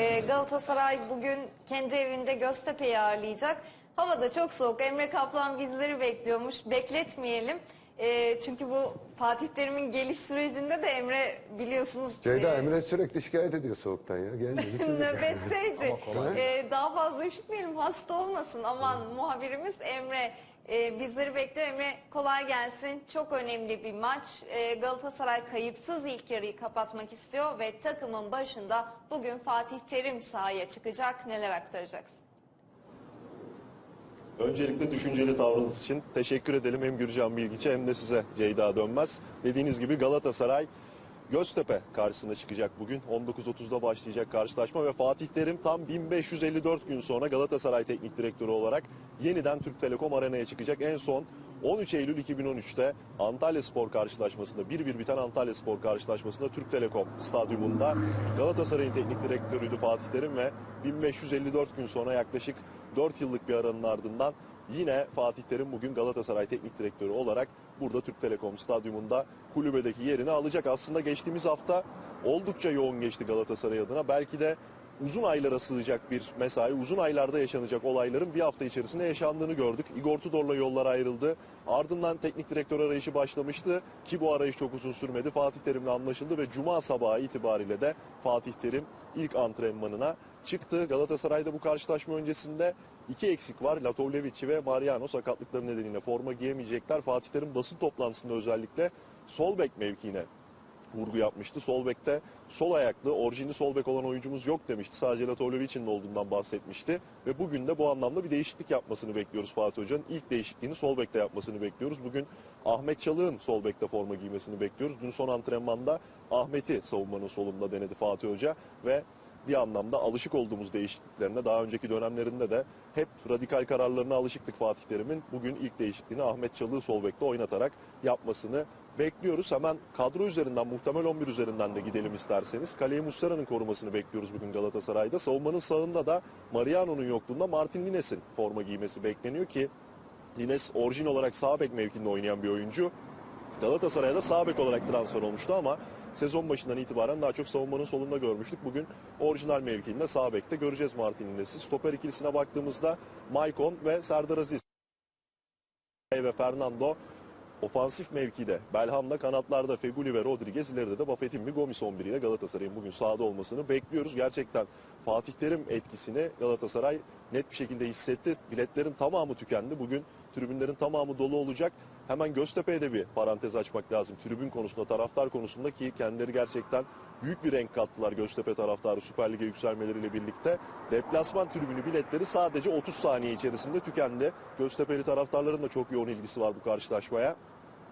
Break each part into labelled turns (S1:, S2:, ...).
S1: Ee, Galatasaray bugün kendi evinde Göztepe'yi ağırlayacak. Hava da çok soğuk. Emre Kaplan bizleri bekliyormuş. Bekletmeyelim. Ee, çünkü bu Fatih Terim'in geliş sürecinde de Emre biliyorsunuz
S2: Ceyda
S1: e,
S2: Emre sürekli şikayet ediyor soğuktan ya.
S1: Nöbetteydi. Ee, daha fazla üşütmeyelim hasta olmasın. Aman muhabirimiz Emre e, bizleri bekliyor. Emre kolay gelsin. Çok önemli bir maç. Ee, Galatasaray kayıpsız ilk yarıyı kapatmak istiyor ve takımın başında bugün Fatih Terim sahaya çıkacak. Neler aktaracaksın?
S3: Öncelikle düşünceli tavrınız için teşekkür edelim hem Gürcan Bilgiç'e hem de size Ceyda Dönmez. Dediğiniz gibi Galatasaray Göztepe karşısına çıkacak bugün. 19.30'da başlayacak karşılaşma ve Fatih Terim tam 1554 gün sonra Galatasaray Teknik Direktörü olarak yeniden Türk Telekom Arena'ya çıkacak. En son 13 Eylül 2013'te Antalya Spor karşılaşmasında 1-1 biten Antalya Spor karşılaşmasında Türk Telekom stadyumunda Galatasaray'ın teknik direktörüydü Fatih Terim ve 1554 gün sonra yaklaşık 4 yıllık bir aranın ardından yine Fatih Terim bugün Galatasaray teknik direktörü olarak burada Türk Telekom stadyumunda kulübedeki yerini alacak. Aslında geçtiğimiz hafta oldukça yoğun geçti Galatasaray adına. Belki de uzun aylara sığacak bir mesai, uzun aylarda yaşanacak olayların bir hafta içerisinde yaşandığını gördük. Igor Tudor'la yollar ayrıldı. Ardından teknik direktör arayışı başlamıştı ki bu arayış çok uzun sürmedi. Fatih Terim'le anlaşıldı ve Cuma sabahı itibariyle de Fatih Terim ilk antrenmanına çıktı. Galatasaray'da bu karşılaşma öncesinde iki eksik var. Latovlevic'i ve Mariano sakatlıkları nedeniyle forma giyemeyecekler. Fatih Terim basın toplantısında özellikle sol bek mevkiine vurgu yapmıştı. Sol bekte sol ayaklı orijinli sol bek olan oyuncumuz yok demişti. Sadece Latovlevic'in olduğundan bahsetmişti. Ve bugün de bu anlamda bir değişiklik yapmasını bekliyoruz Fatih Hoca'nın. İlk değişikliğini sol bekte yapmasını bekliyoruz. Bugün Ahmet Çalık'ın sol bekte forma giymesini bekliyoruz. Dün son antrenmanda Ahmet'i savunmanın solunda denedi Fatih Hoca ve bir anlamda alışık olduğumuz değişikliklerine daha önceki dönemlerinde de hep radikal kararlarına alışıktık Fatih Terim'in. Bugün ilk değişikliğini Ahmet Çalık'ı sol bekte oynatarak yapmasını bekliyoruz. Hemen kadro üzerinden muhtemel 11 üzerinden de gidelim isterseniz. Kaleyi Muslera'nın korumasını bekliyoruz bugün Galatasaray'da. Savunmanın sağında da Mariano'nun yokluğunda Martin Lines'in forma giymesi bekleniyor ki Lines orijin olarak sağ bek mevkinde oynayan bir oyuncu. Galatasaray'a da sağ bek olarak transfer olmuştu ama sezon başından itibaren daha çok savunmanın solunda görmüştük. Bugün orijinal mevkiinde sağ bekte göreceğiz Martin Lines'i. Stoper ikilisine baktığımızda Maicon ve Serdar Aziz ve Fernando ofansif mevkide Belhanda kanatlarda Feguli ve Rodriguez ileride de Buffett'in Gomis 11 ile Galatasaray'ın bugün sahada olmasını bekliyoruz. Gerçekten Fatih Terim etkisini Galatasaray net bir şekilde hissetti. Biletlerin tamamı tükendi. Bugün tribünlerin tamamı dolu olacak. Hemen Göztepe'ye de bir parantez açmak lazım. Tribün konusunda, taraftar konusunda ki kendileri gerçekten büyük bir renk kattılar Göztepe taraftarı Süper Lig'e yükselmeleriyle birlikte. Deplasman tribünü biletleri sadece 30 saniye içerisinde tükendi. Göztepe'li taraftarların da çok yoğun ilgisi var bu karşılaşmaya.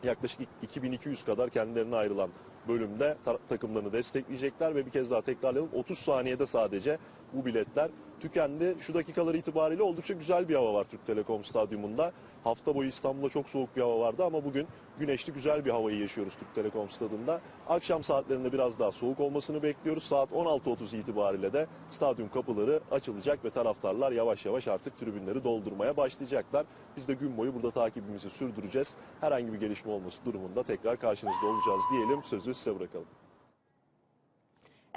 S3: Yaklaşık 2200 kadar kendilerine ayrılan bölümde ta- takımlarını destekleyecekler ve bir kez daha tekrarlayalım 30 saniyede sadece bu biletler tükendi. Şu dakikalar itibariyle oldukça güzel bir hava var Türk Telekom Stadyumunda. Hafta boyu İstanbul'da çok soğuk bir hava vardı ama bugün güneşli güzel bir havayı yaşıyoruz Türk Telekom Stadında. Akşam saatlerinde biraz daha soğuk olmasını bekliyoruz. Saat 16.30 itibariyle de stadyum kapıları açılacak ve taraftarlar yavaş yavaş artık tribünleri doldurmaya başlayacaklar. Biz de gün boyu burada takibimizi sürdüreceğiz. Herhangi bir gelişme olması durumunda tekrar karşınızda olacağız diyelim. Sözü size bırakalım.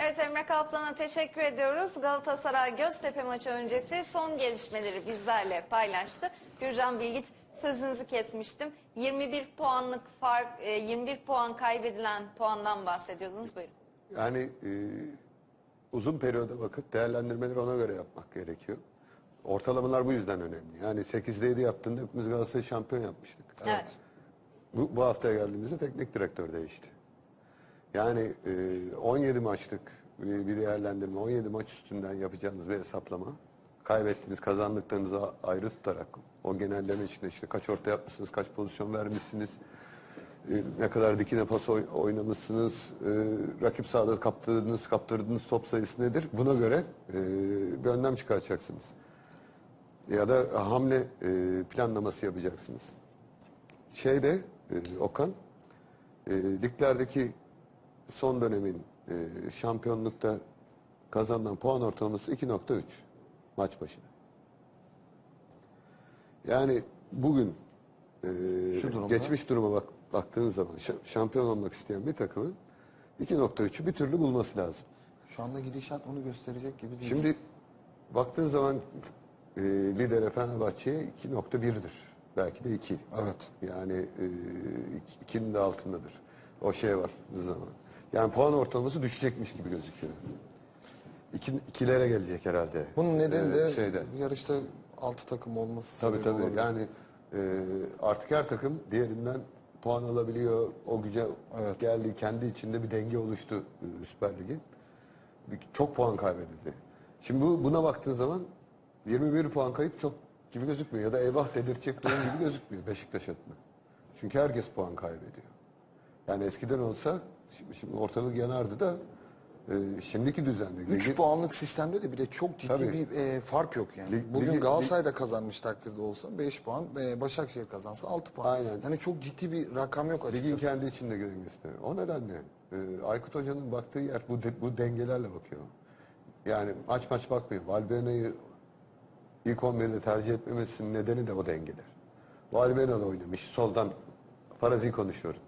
S1: Evet Emre Kaplan'a teşekkür ediyoruz. Galatasaray Göztepe maçı öncesi son gelişmeleri bizlerle paylaştı. Gürcan Bilgiç sözünüzü kesmiştim. 21 puanlık fark, e, 21 puan kaybedilen puandan bahsediyordunuz. Buyurun.
S2: Yani e, uzun periyoda bakıp değerlendirmeleri ona göre yapmak gerekiyor. Ortalamalar bu yüzden önemli. Yani 8'de 7 yaptığında hepimiz Galatasaray şampiyon yapmıştık.
S1: Evet.
S2: Bu, bu haftaya geldiğimizde teknik direktör değişti. Yani e, 17 maçlık bir, bir değerlendirme, 17 maç üstünden yapacağınız bir hesaplama. Kaybettiğiniz kazandıklarınızı ayrı tutarak o genelleme içinde işte kaç orta yapmışsınız, kaç pozisyon vermişsiniz, e, ne kadar dikine pas oy- oynamışsınız, e, rakip sahada kaptırdığınız, kaptırdığınız top sayısı nedir? Buna göre e, bir önlem çıkaracaksınız. Ya da hamle e, planlaması yapacaksınız. Şeyde e, Okan, e, liglerdeki son dönemin e, şampiyonlukta kazanılan puan ortalaması 2.3 maç başına. Yani bugün e,
S4: durumda-
S2: geçmiş duruma bak, baktığınız zaman şa- şampiyon olmak isteyen bir takımın 2.3'ü bir türlü bulması lazım.
S4: Şu anda gidişat onu gösterecek gibi değil.
S2: Şimdi baktığın zaman e, lidere Fenerbahçe 2.1'dir. Belki de 2.
S4: Evet.
S2: Yani e, ik- ikinin de altındadır. O şeye baktığı zaman. Yani puan ortalaması düşecekmiş gibi gözüküyor. İki, ikilere gelecek herhalde.
S4: bunun nedeni
S2: E,
S4: de
S2: şeyde.
S4: yarışta 6 takım olması
S2: Tabii tabii.
S4: olabilir.
S2: Yani e, artık her takım diğerinden puan alabiliyor. O güce
S4: Evet.
S2: geldi. Kendi içinde bir denge oluştu e, Süper Lig'in. Çok puan kaybedildi. Şimdi bu, buna baktığın zaman 21 puan kayıp çok gibi gözükmüyor. Ya da eyvah dedirtecek durum gibi gözükmüyor Beşiktaş adına. Çünkü herkes puan kaybediyor. Yani eskiden olsa şimdi, şimdi ortalık yanardı da e, şimdiki düzende.
S4: 3
S2: ligi-
S4: puanlık sistemde de bile çok ciddi
S2: Tabii.
S4: bir e, fark yok yani.
S2: Lig-
S4: Bugün
S2: ligi-
S4: Galatasaray da kazanmış takdirde olsa 5 puan, e, Başakşehir kazansa 6 puan.
S2: Aynen.
S4: Yani çok ciddi bir rakam yok
S2: Ligin
S4: açıkçası.
S2: kendi içinde dengesi. O nedenle e, Aykut Hoca'nın baktığı yer bu, de- bu dengelerle bakıyor. Yani maç maç bakmıyor. Valbuena'yı ilk 11'de tercih etmemesinin nedeni de o dengeler. Valbuena da oynamış. Soldan farazi konuşuyorum.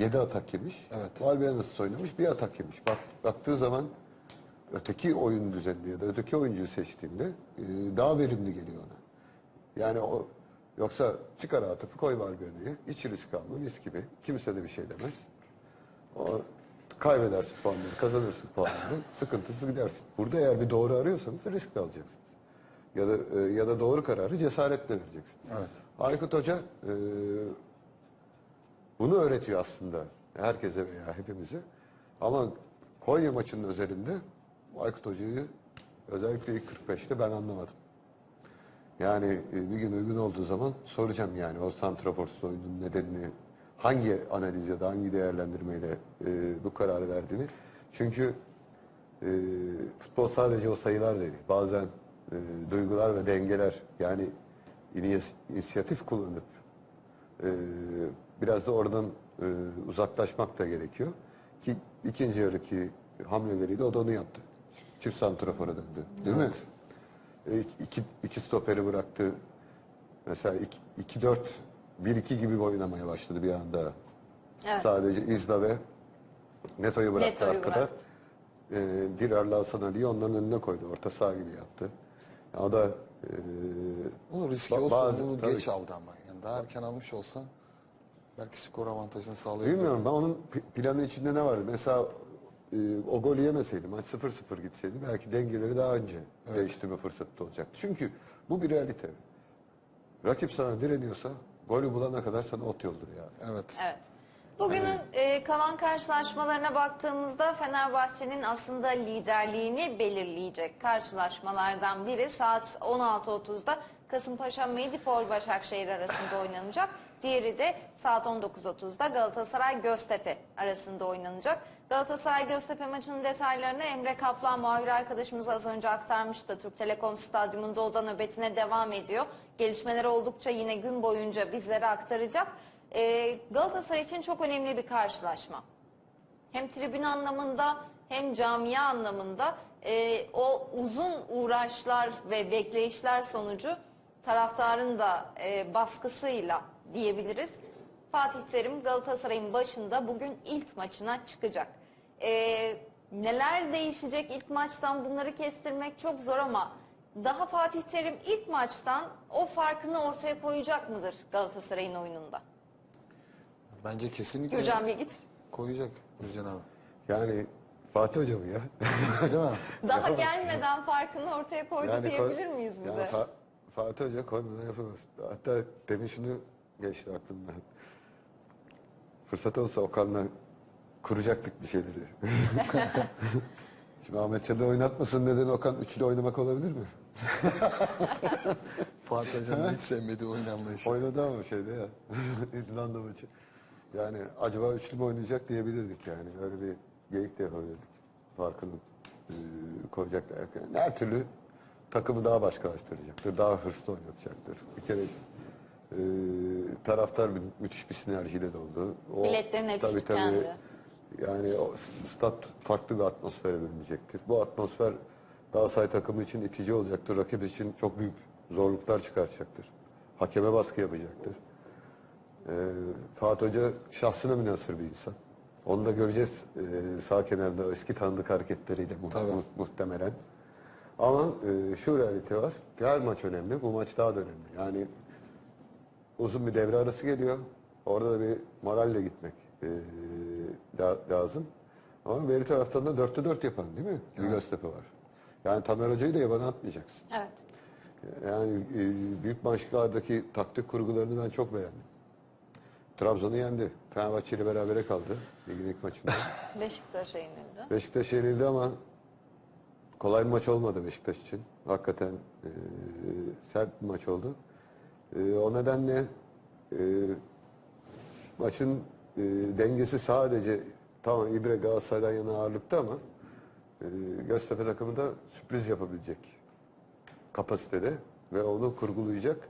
S2: 7 atak yemiş.
S4: Evet.
S2: Valbuena'sız oynamış. Bir atak yemiş. Bak, baktığı zaman öteki oyun düzeninde ya da öteki oyuncuyu seçtiğinde e, daha verimli geliyor ona. Yani o yoksa çıkar atıfı koy Valbuena'yı. Hiç risk alma mis gibi. Kimse de bir şey demez. O kaybedersin puanları, kazanırsın puanları. Sıkıntısız gidersin. Burada eğer bir doğru arıyorsanız risk de alacaksınız. Ya da e, ya da doğru kararı cesaretle vereceksiniz.
S4: Evet.
S2: Aykut Hoca e, bunu öğretiyor aslında herkese veya hepimize. Ama Konya maçının özelinde Aykut Hoca'yı özellikle ilk 45'te ben anlamadım. Yani e, bir gün uygun olduğu zaman soracağım yani o santraforsuz oyunun nedenini, hangi analiz ya da hangi değerlendirmeyle e, bu kararı verdiğini. Çünkü e, futbol sadece o sayılar değil. Bazen e, duygular ve dengeler yani inis- inisiyatif kullanıp e, biraz da oradan e, uzaklaşmak da gerekiyor. Ki ikinci yarıki hamleleriyle o da onu yaptı. Çift santrafora döndü. Değil mi? E, iki, iki stoperi bıraktı. Mesela 2-4 1-2 gibi oynamaya başladı bir anda.
S1: Evet.
S2: Sadece İzla ve Neto'yu bıraktı
S1: Neto'yu
S2: arkada.
S1: bıraktı.
S2: E, Dirar'la Hasan Ali'yi onların önüne koydu. Orta saha gibi yaptı. Yani o da e,
S4: Bunu riski
S2: Ba-
S4: o
S2: bazı-
S4: sorumluluğu
S2: tabii
S4: geç aldı ama. Yani daha erken almış olsa belki skor avantajını sağlayabilirdi.
S2: Bilmiyorum ben onun planı içinde ne vardı? Mesela e, o golü yemeseydi maç 0-0 gitseydi belki dengeleri daha önce değiştirme fırsatı da olacaktı. Çünkü bu bir realite. Rakip sana direniyorsa golü bulana kadar sana ot yoldur ya.
S4: Evet.
S1: Evet. Bugünün e, kalan karşılaşmalarına baktığımızda Fenerbahçe'nin aslında liderliğini belirleyecek karşılaşmalardan biri saat 16.30'da Kasımpaşa Medipol Başakşehir arasında oynanacak. Diğeri de saat 19.30'da Galatasaray Göztepe arasında oynanacak. Galatasaray Göztepe maçının detaylarını Emre Kaplan muhabir arkadaşımız az önce aktarmıştı. Türk Telekom Stadyumunda o da nöbetine devam ediyor. Gelişmeler oldukça yine gün boyunca bizlere aktaracak. Ee, Galatasaray için çok önemli bir karşılaşma. Hem tribün anlamında hem camia anlamında e, o uzun uğraşlar ve bekleyişler sonucu taraftarın da e, baskısıyla diyebiliriz. Fatih Terim Galatasaray'ın başında bugün ilk maçına çıkacak. E, neler değişecek ilk maçtan bunları kestirmek çok zor ama daha Fatih Terim ilk maçtan o farkını ortaya koyacak mıdır Galatasaray'ın oyununda?
S4: Bence kesinlikle
S1: Gürcan Bilgiç.
S4: koyacak Gürcan abi.
S2: Yani Fatih Hoca mı ya?
S4: Değil mi?
S1: Daha gelmeden farkını ortaya koydu
S2: Yani
S1: diyebilir miyiz bir
S2: yani
S1: de?
S2: Fa- Fatih Hoca koymadan yapamaz. Hatta demin şunu geçti aklımdan. Fırsat olsa Okan'la kuracaktık bir şeyleri. Şimdi Ahmet Çalı oynatmasın neden Okan üçlü oynamak olabilir mi?
S4: Fatih Hoca'nın hiç sevmediği oyun anlayışı.
S2: Oynadı ama şeyde ya. İzlanda maçı. Yani acaba üçlü mü oynayacak diyebilirdik yani. Öyle bir geyik de yapabilirdik. Farkını e, koyacaklar. Yani her türlü takımı daha başkalaştıracaktır. Daha hırslı oynatacaktır. Bir kere e, taraftar mü- müthiş bir sinerjiyle doldu. O,
S1: Biletlerin hepsi tükendi.
S2: Yani o stat farklı bir atmosfere bürünecektir. Bu atmosfer Galatasaray takımı için itici olacaktır. Rakip için çok büyük zorluklar çıkartacaktır. Hakeme baskı yapacaktır. Ee, Fatih Hoca şahsına münasır bir insan. Onu da göreceğiz e, sağ kenarda eski tanıdık hareketleriyle mu-
S4: Tabii.
S2: mu- muhtemelen. Ama e, şu realite var. Her maç önemli. Bu maç daha da önemli. Yani uzun bir devre arası geliyor. Orada da bir moralle gitmek e, la- lazım. Ama beri taraftan da dörtte dört yapan değil mi? Bir Göztepe var. Yani Tamer Hoca'yı da yabana atmayacaksın.
S1: Evet.
S2: Yani e, büyük maçlardaki taktik kurgularını ben çok beğendim. Trabzon'u yendi. Fenerbahçe ile berabere kaldı ligin ilk maçında.
S1: Beşiktaş'a yenildi.
S2: Beşiktaş yenildi ama kolay bir maç olmadı Beşiktaş için. Hakikaten e, sert bir maç oldu. E, o nedenle e, maçın e, dengesi sadece tamam İbre Galatasaray'dan yana ağırlıkta ama e, Göztepe takımı da sürpriz yapabilecek kapasitede ve onu kurgulayacak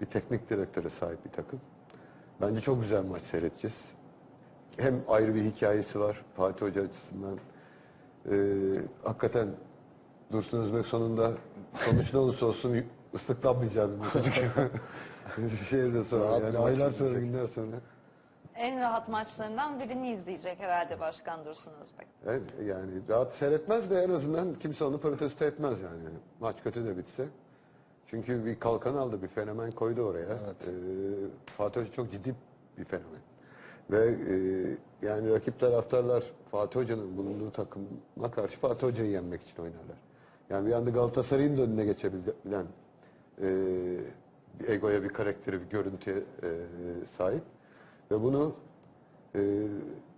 S2: bir teknik direktöre sahip bir takım. Bence çok güzel maç seyredeceğiz. Hem ayrı bir hikayesi var Fatih Hoca açısından. Ee, hakikaten Dursun Özbek sonunda sonuç ne olursa olsun ıslıklanmayacağı bir maç çıkıyor. bir şey de sonra
S4: Rahat bir
S2: yani
S4: maç
S2: aylar sonra
S4: izleyecek.
S2: günler sonra.
S1: En rahat maçlarından birini izleyecek herhalde Başkan Dursun Özbek.
S2: Evet, yani rahat seyretmez de en azından kimse onu protesto etmez yani. Maç kötü de bitse. Çünkü bir kalkan aldı, bir fenomen koydu oraya.
S4: Evet.
S2: Ee, Fatih Hoca çok ciddi bir fenomen. Ve e, yani rakip taraftarlar Fatih Hoca'nın bulunduğu takıma karşı Fatih Hoca'yı yenmek için oynarlar. Yani bir anda Galatasaray'ın da önüne geçebilen e, bir egoya, bir karakteri, bir görüntüye e, sahip. Ve bunu e,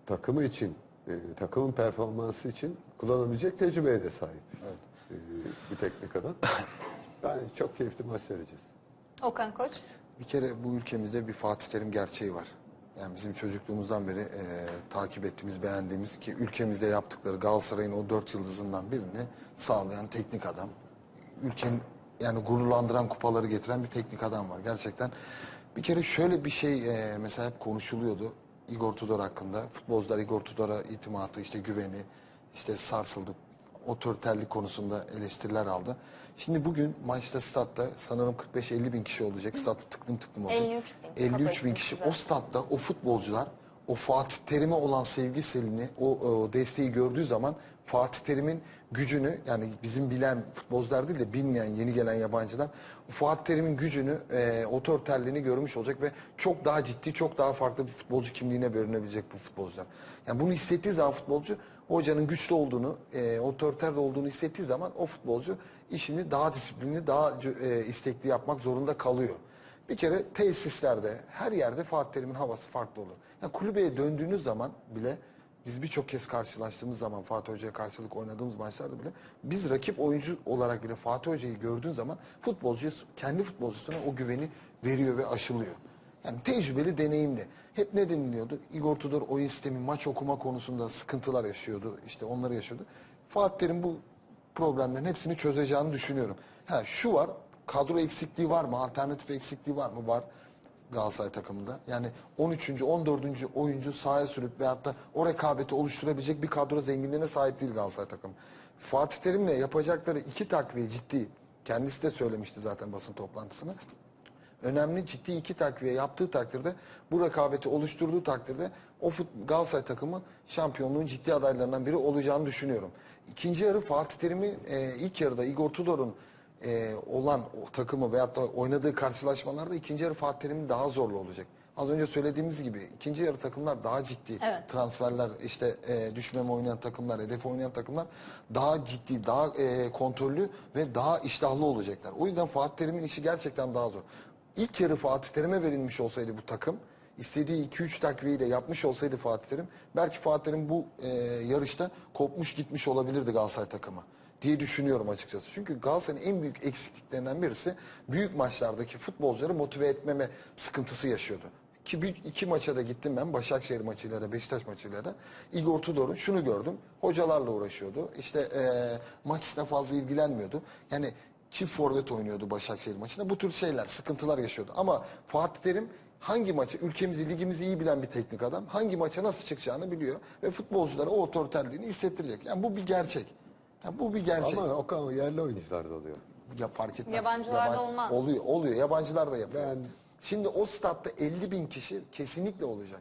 S2: takımı için, e, takımın performansı için kullanabilecek tecrübeye de sahip. E, bir teknik adam. Yani çok keyifli maç seyredeceğiz.
S1: Okan Koç.
S4: Bir kere bu ülkemizde bir Fatih Terim gerçeği var. Yani bizim çocukluğumuzdan beri e, takip ettiğimiz, beğendiğimiz ki ülkemizde yaptıkları Galatasaray'ın o dört yıldızından birini sağlayan teknik adam. Ülkenin yani gururlandıran kupaları getiren bir teknik adam var. Gerçekten bir kere şöyle bir şey e, mesela hep konuşuluyordu. Igor Tudor hakkında. Futbolcular Igor Tudor'a itimatı, işte güveni, işte sarsıldı. Otoriterlik konusunda eleştiriler aldı. Şimdi bugün maçta statta sanırım 45-50 bin kişi olacak. Stat tıklım tıklım olacak.
S1: 53 bin
S4: 53 bin kişi. O statta o futbolcular o Fatih Terim'e olan sevgisini, o, o desteği gördüğü zaman Fatih Terim'in gücünü yani bizim bilen futbolcular değil de bilmeyen yeni gelen yabancılar o Fatih Terim'in gücünü, e, otoriterliğini görmüş olacak ve çok daha ciddi, çok daha farklı bir futbolcu kimliğine bürünebilecek bu futbolcular. Yani bunu hissettiği zaman futbolcu hocanın güçlü olduğunu, e, otoriter olduğunu hissettiği zaman o futbolcu işini daha disiplinli, daha e, istekli yapmak zorunda kalıyor. Bir kere tesislerde, her yerde Fatih Terim'in havası farklı olur. Yani kulübeye döndüğünüz zaman bile biz birçok kez karşılaştığımız zaman Fatih Hoca'ya karşılık oynadığımız maçlarda bile biz rakip oyuncu olarak bile Fatih Hoca'yı gördüğün zaman futbolcuya kendi futbolcusuna o güveni veriyor ve aşılıyor. Yani tecrübeli, deneyimli. Hep ne deniliyordu? Igor Tudor oyun sistemi, maç okuma konusunda sıkıntılar yaşıyordu. İşte onları yaşıyordu. Fatih Terim bu problemlerin hepsini çözeceğini düşünüyorum. Ha şu var, kadro eksikliği var mı? Alternatif eksikliği var mı? Var Galatasaray takımında. Yani 13. 14. oyuncu sahaya sürüp veyahut da o rekabeti oluşturabilecek bir kadro zenginliğine sahip değil Galatasaray takımı. Fatih Terim'le yapacakları iki takviye ciddi. Kendisi de söylemişti zaten basın toplantısını önemli ciddi iki takviye yaptığı takdirde bu rekabeti oluşturduğu takdirde o fut, Galatasaray takımı şampiyonluğun ciddi adaylarından biri olacağını düşünüyorum. İkinci yarı Fatih Terim'i e, ilk yarıda Igor Tudor'un e, olan o takımı veyahut da oynadığı karşılaşmalarda ikinci yarı Fatih Terim'in daha zorlu olacak. Az önce söylediğimiz gibi ikinci yarı takımlar daha ciddi
S1: Evet.
S4: transferler işte e, düşmeme oynayan takımlar, hedef oynayan takımlar daha ciddi, daha e, kontrollü ve daha iştahlı olacaklar. O yüzden Fatih Terim'in işi gerçekten daha zor. İlk yarı Fatih Terim'e verilmiş olsaydı bu takım, istediği 2-3 takviyeyle yapmış olsaydı Fatih Terim, belki Fatih Terim bu e, yarışta kopmuş gitmiş olabilirdi Galatasaray takımı diye düşünüyorum açıkçası. Çünkü Galatasaray'ın en büyük eksikliklerinden birisi büyük maçlardaki futbolcuları motive etmeme sıkıntısı yaşıyordu. Ki büyük iki maça da gittim ben Başakşehir maçıyla da Beşiktaş maçıyla da. Igor Tudor'un şunu gördüm. Hocalarla uğraşıyordu. İşte e, maç içinde fazla ilgilenmiyordu. Yani çift forvet oynuyordu Başakşehir maçında. Bu tür şeyler, sıkıntılar yaşıyordu. Ama Fatih Terim hangi maçı, ülkemizi, ligimizi iyi bilen bir teknik adam. Hangi maça nasıl çıkacağını biliyor. Ve futbolculara o otoriterliğini hissettirecek. Yani bu bir gerçek. Yani bu bir gerçek.
S2: Ama Okan o yerli oyuncular da oluyor.
S4: Ya fark etmez.
S1: Yabancılarda olmaz.
S4: Oluyor, oluyor. Yabancılar da yapıyor.
S2: Ben-
S4: Şimdi o statta 50 bin kişi kesinlikle olacak.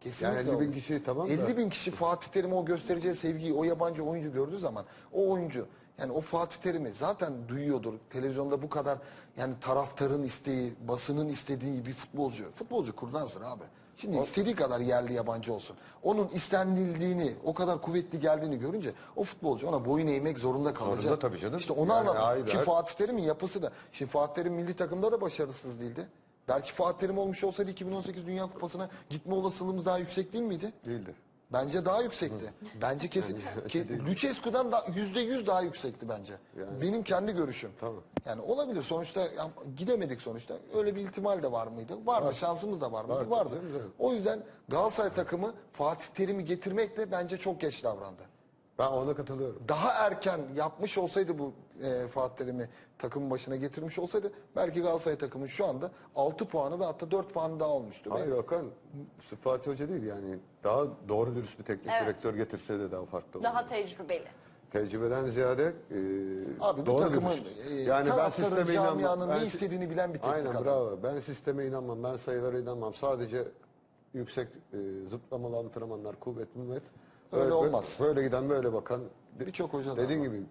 S4: Kesinlikle
S2: Yani 50 bin
S4: olur.
S2: kişi tamam da-
S4: 50 bin kişi Fatih Terim'e o göstereceği sevgiyi o yabancı oyuncu gördüğü zaman o oyuncu yani o Fatih Terim'i zaten duyuyordur. Televizyonda bu kadar yani taraftarın isteği, basının istediği bir futbolcu. Futbolcu kurnazdır abi. Şimdi istediği kadar yerli yabancı olsun. Onun istenildiğini, o kadar kuvvetli geldiğini görünce o futbolcu ona boyun eğmek zorunda kalacak.
S2: Zorunda tabii canım.
S4: İşte onu
S2: Yani
S4: anladım.
S2: hayır,
S4: Ki
S2: hayır.
S4: Fatih Terim'in yapısı da. Şimdi Fatih Terim milli takımda da başarısız değildi. Belki Fatih Terim olmuş olsaydı 2018 Dünya Kupası'na gitme olasılığımız daha yüksek değil miydi?
S2: Değildi.
S4: Bence daha yüksekti. Bence kesin. Ke, Lucescu'dan da yüzde yüz daha yüksekti bence. Benim kendi görüşüm.
S2: Tamam.
S4: Yani olabilir sonuçta ya, gidemedik sonuçta. Öyle bir ihtimal de var mıydı? Vardı. Şansımız da var mıydı?
S2: Vardı,
S4: Vardı. O yüzden Galatasaray takımı Fatih Terim'i getirmekle bence çok geç davrandı.
S2: Ben ona katılıyorum.
S4: Daha erken yapmış olsaydı bu e, Fatih Terim'i takımın başına getirmiş olsaydı belki Galatasaray takımı şu anda 6 puanı ve hatta 4 puanı daha olmuştu.
S2: Hayır Okan, sırf Fatih Hoca değil yani daha doğru dürüst bir teknik
S1: Evet.
S2: direktör getirse de daha farklı olur.
S1: Daha tecrübeli.
S2: Tecrübeden ziyade e,
S4: Abi bu
S2: doğru
S4: takımın
S2: dürüst.
S4: e, taraftarın,
S2: sisteme inanmam.
S4: camianın ne istediğini bilen bir teknik
S2: Aynen
S4: adam.
S2: bravo. Ben sisteme inanmam. Ben sayılara inanmam. Sadece yüksek e, zıplamalı antrenmanlar, kuvvet, müvet.
S4: Öyle
S2: Böyle-
S4: olmaz.
S2: Böyle giden böyle bakan.
S4: Birçok hoca var.
S2: gibi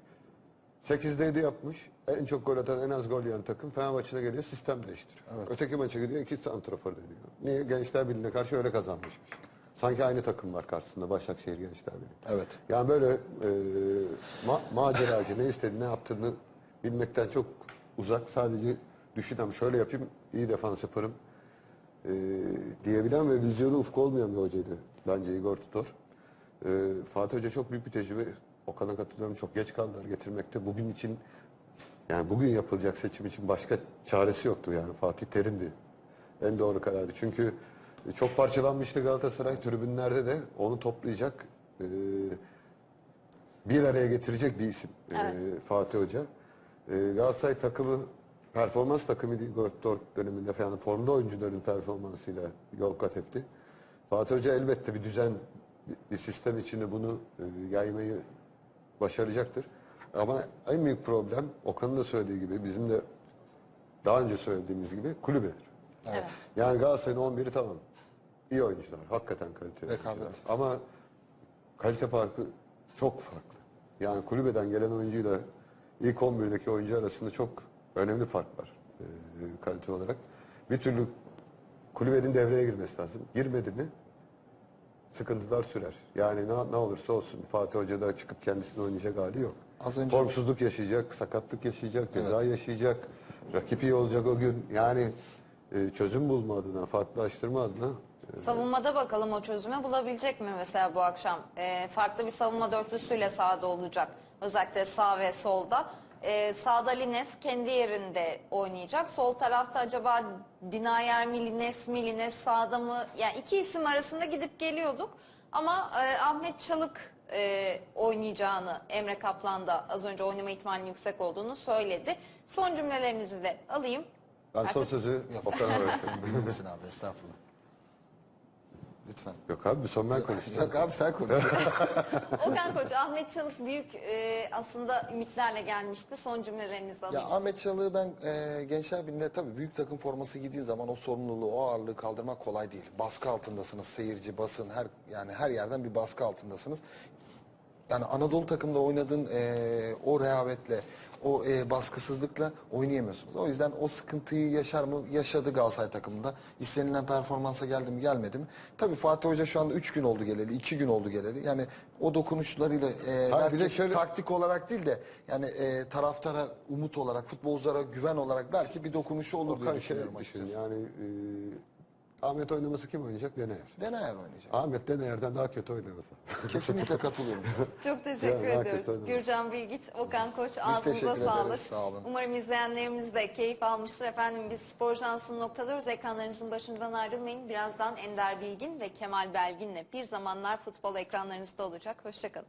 S2: 8'de 7 yapmış. En çok gol atan, en az gol yiyen takım Fenerbahçe'ne geliyor, sistem değiştiriyor. Öteki maça gidiyor, iki santrafor deniyor. Niye? Gençler Birliği'ne karşı öyle kazanmışmış. Sanki aynı takım var karşısında Başakşehir Gençler Birliği.
S4: Evet.
S2: Yani böyle e, ma- maceracı, ne istediğini, ne yaptığını bilmekten çok uzak. Sadece düşünen, şöyle yapayım, iyi defans yaparım e, diyebilen ve vizyonu ufku olmayan bir hocaydı bence Igor Tutor. E, Fatih Hoca çok büyük bir tecrübe. Okan'a katılıyorum çok geç kaldılar getirmekte. Bugün için yani bugün yapılacak seçim için başka çaresi yoktu yani Fatih Terim'di. En doğru karardı. Çünkü çok parçalanmıştı Galatasaray tribünlerde de onu toplayacak e, bir araya getirecek bir isim e,
S1: Evet.
S2: Fatih Hoca. E, Galatasaray takımı performans takımıydı Igor Tutor döneminde falan formda oyuncuların performansıyla yol kat etti. Fatih Hoca elbette bir düzen, bir- bir sistem içinde bunu e, yaymayı başaracaktır. Ama en büyük problem Okan'ın da söylediği gibi bizim de daha önce söylediğimiz gibi kulübedir.
S1: Evet.
S2: Yani Galatasaray'ın 11'i tamam. İyi oyuncular. Hakikaten kaliteli
S4: Rekabet.
S2: oyuncular. Ama kalite farkı çok farklı. Yani kulübeden gelen oyuncuyla ilk 11'deki oyuncu arasında çok önemli fark var e, kalite olarak. Bir türlü kulübenin devreye girmesi lazım. Girmedi mi sıkıntılar sürer. Yani ne, ne olursa olsun Fatih Hoca da çıkıp kendisini oynayacak hali yok.
S4: Az önce-
S2: Formsuzluk yaşayacak, sakatlık yaşayacak, ceza yaşayacak. Rakip iyi olacak o gün. Yani e, çözüm bulma adına, farklılaştırma adına
S1: Savunmada bakalım o çözümü bulabilecek mi mesela bu akşam? Ee, farklı bir savunma dörtlüsüyle sahada olacak. Özellikle sağ ve solda. Ee, sağda Lines kendi yerinde oynayacak. Sol tarafta acaba Dinayer mi Lines mi Lines sağda mı? Yani iki isim arasında gidip geliyorduk. Ama e, Ahmet Çalık e, oynayacağını Emre Kaplan da az önce oynama ihtimalinin yüksek olduğunu söyledi. Son cümlelerinizi de alayım.
S2: ben son
S1: Artık-
S2: sözü Okan'a bırakıyorum.
S4: Musun abi estağfurullah. Lütfen.
S2: Yok abi bir son ben konuşacağım.
S4: Yok abi sen konuş.
S1: Okan Koç, Ahmet Çalık büyük e, aslında ümitlerle gelmişti. Son cümlelerinizi
S4: Ya
S1: alayım.
S4: Ahmet Çalık'ı ben e, Gençler Birliği'nde tabii büyük takım forması giydiğin zaman o sorumluluğu, o ağırlığı kaldırmak kolay değil. Baskı altındasınız, seyirci, basın, her yani her yerden bir baskı altındasınız. Yani Anadolu takımda oynadığın e, o rehavetle, o e, baskısızlıkla oynayamıyorsunuz. O yüzden o sıkıntıyı yaşar mı? Yaşadı Galatasaray takımında. İstenilen performansa geldi mi? Gelmedi mi? Tabii Fatih Hoca şu anda 3 gün oldu geleli, 2 gün oldu geleli. Yani o dokunuşlarıyla e,
S2: Hayır, bir
S4: belki
S2: de şöyle-
S4: taktik olarak değil de yani e, taraftara umut olarak, futbolculara güven olarak belki bir dokunuşu olur diye
S2: şey
S4: düşünüyorum
S2: düşün
S4: açıkçası.
S2: yani e, Ahmet oynaması kim oynayacak? Deneyer.
S4: Deneyer oynayacak.
S2: Ahmet Deneyer'den daha kötü oynamasa.
S4: Kesinlikle katılıyorum sana.
S1: Çok teşekkür
S2: Ya, merak
S1: ediyoruz. Gürcan Bilgiç, Okan Koç
S4: teşekkür
S1: ağzınıza
S4: ederiz,
S1: sağlık.
S4: sağ olun.
S1: Umarım izleyenlerimiz de keyif almıştır. Efendim biz Spor Jansı'nı noktalıyoruz. Ekranlarınızın başından ayrılmayın. Birazdan Ender Bilgin ve Kemal Belgin'le bir zamanlar futbol ekranlarınızda olacak. Hoşçakalın.